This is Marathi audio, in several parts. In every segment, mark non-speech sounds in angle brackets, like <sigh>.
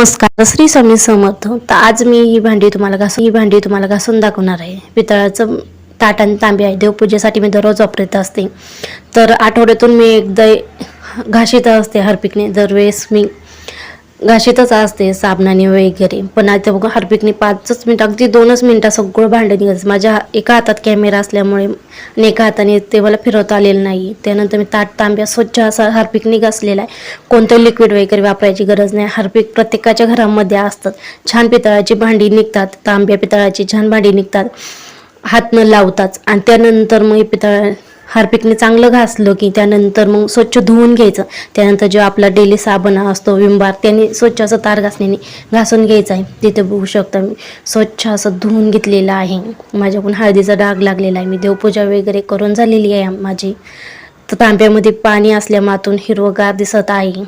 नमस्कार श्री स्वामी समर्थ तर आज मी ही भांडी तुम्हाला घासून ही भांडी तुम्हाला घासून दाखवणार आहे. पितळाचं ताट आणि तांबे आहे. देवपूजेसाठी मी दररोज वापरत असते. तर आठवड्यातून मी एकदा घाशीत असते हरपिकने. दरवेळेस मी घाशीतच असते साबणाने वगैरे. पण आता बघा हार्पिकने पाचच मिनटं अगदी दोनच मिनटं सगळं भांडं निघायचं माझ्या एका हातात कॅमेरा असल्यामुळे आणि एका हाताने ते मला फिरवता आलेलं नाही. त्यानंतर मी ताट तांब्या स्वच्छ असा हार्पिकने घासलेला आहे. कोणतं लिक्विड वगैरे वापरायची गरज नाही. हार्पिक प्रत्येकाच्या घरामध्ये असतात. छान पितळाची भांडी निघतात. तांब्या पितळाची छान भांडी निघतात. हात न लावताच. आणि त्यानंतर मग हे पितळ हार्पिकने चांगलं घासलं की त्यानंतर मग स्वच्छ धुवून घ्यायचं. त्यानंतर जो आपला डेली साबण असतो विंबार त्याने स्वच्छ असं तार घासण्याने घासून घ्यायचं आहे. तिथे बघू शकता मी स्वच्छ असं धुवून घेतलेलं आहे. माझ्याकडून हळदीचा डाग लागलेला आहे. मी देवपूजा वगैरे करून झालेली आहे माझी. तर तांब्यामध्ये पाणी असल्यामातून हिरवगार दिसत आहे.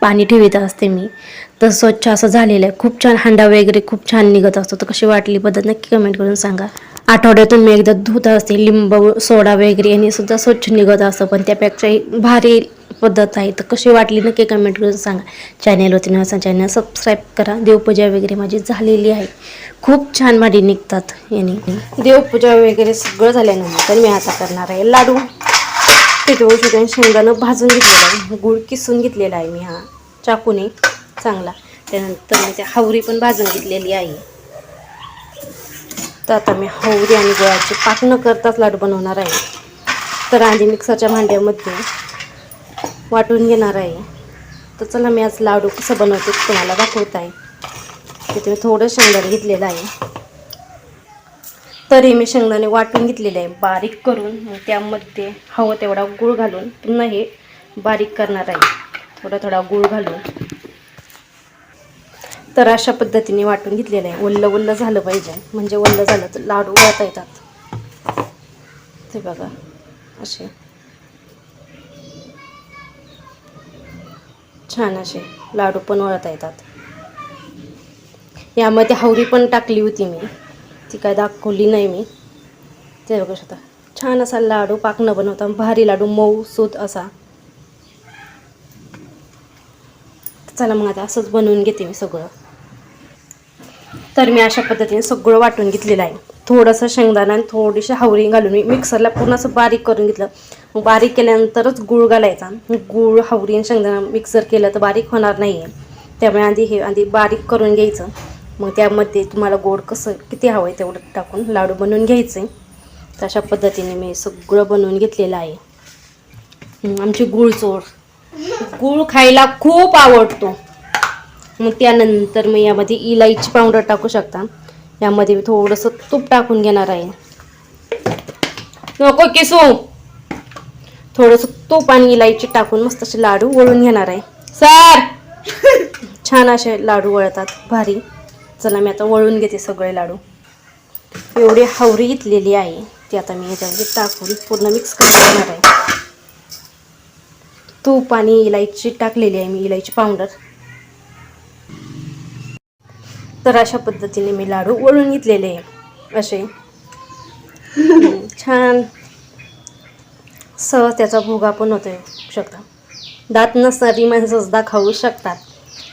पाणी ठेवीत असते मी. तर स्वच्छ असं झालेलं आहे. खूप छान हांडा वगैरे खूप छान निघत असतो. तर कशी वाटली पद्धत नक्की कमेंट करून सांगा. आठवड्यातून मी एकदा धुत असते लिंब सोडा वगैरे यांनी सुद्धा स्वच्छ निघत असतं पण त्यापेक्षाही भारी पद्धत आहे. तर कशी वाटली नक्की कमेंट करून सांगा. चॅनेलवरती नव्हता चॅनल सबस्क्राईब करा. देवपूजा वगैरे माझी झालेली आहे. खूप छान भारी निघतात. याने देवपूजा वगैरे सगळं झाल्यानंतर मी आता करणार आहे लाडू. तिथे औषध शेंगानं भाजून घेतलेला आहे. गुळ किसून घेतलेला आहे मी हा. चाकूने चांगला. त्यानंतर मी त्या हावरी पण भाजून घेतलेली आहे. तर आता मी हावरी आणि गुळाचे पाक न करताच लाडू बनवणार आहे. तर आधी मिक्सरच्या भांड्यामध्ये वाटून घेणार आहे. तर चला मी आज लाडू कसं बनवते तुम्हाला दाखवत आहे. तिथे मी थोडं शेंगदाणे घेतलेलं आहे. तरी मी शेंगदाणे वाटून घेतलेले आहे बारीक करून. त्यामध्ये हवं तेवढा गूळ घालून पुन्हा हे बारीक करणार आहे. थोडा थोडा गूळ घालून. तर अशा पद्धतीने वाटून घेतलेलं आहे. ओल्लं ओल्लं झालं पाहिजे. म्हणजे ओल्लं झालं तर लाडू वळता येतात. ते बघा. असे. छान असे लाडू पण वळता येतात. यामध्ये हवरी पण टाकली होती मी. ती काय दाखवली नाही मी. ते बघू शकता. छान असा लाडू पाक न बनवता. भारी लाडू मऊ सूत असा. चला मग आता असंच बनवून घेते मी सगळं. तर मी अशा पद्धतीने सगळं वाटून घेतलेलं आहे. थोडंसं शेंगदाणा आणि थोडीशी हावरी घालून मी मिक्सरला पूर्ण असं बारीक करून घेतलं. मग बारीक केल्यानंतरच गूळ घालायचा. गूळ हावरी आणि शेंगदाणा मिक्सर केलं तर बारीक होणार नाही आहे त्यामुळे आधी हे आधी बारीक करून घ्यायचं. मग त्यामध्ये तुम्हाला गोड कसं किती हवं आहे तेवढं टाकून लाडू बनवून घ्यायचे. तर अशा पद्धतीने मी सगळं बनवून घेतलेलं आहे. आमची गुळ चोर. गूळ खायला खूप आवडतो. मग त्यानंतर मी यामध्ये इलायची पावडर टाकू शकता. यामध्ये मी थोडंसं तूप टाकून घेणार आहे. नको किसू. थोडंसं तूप आणि इलायची टाकून मस्त असे लाडू वळून घेणार आहे. सर! छान असे लाडू वळतात. भारी. चला मी आता वळून घेते सगळे लाडू. एवढी हावरी घेतलेली आहे. ती आता मी याच्यामध्ये टाकून पूर्ण मिक्स करून घेणार आहे. तूप आणि इलायची टाकलेली आहे मी इलायची पावडर. तर अशा पद्धतीने मी लाडू वळून घेतलेले असे. छान. सहज त्याचा भोगा पण होतो शकता. दात नसणारी माणसं सुद्धा खाऊ शकतात.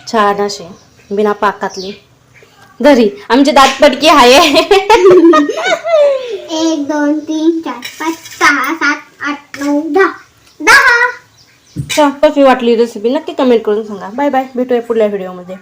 छान असे. बिना पाकातली. घरी आमचे दात पडकी आहे <laughs> एक दोन तीन चार पाच सहा सात आठ नऊ दहा. दहा. कशी वाटली रेसिपी नक्की कमेंट करून सांगा. बाय बाय भेटूया पुढल्या व्हिडिओमध्ये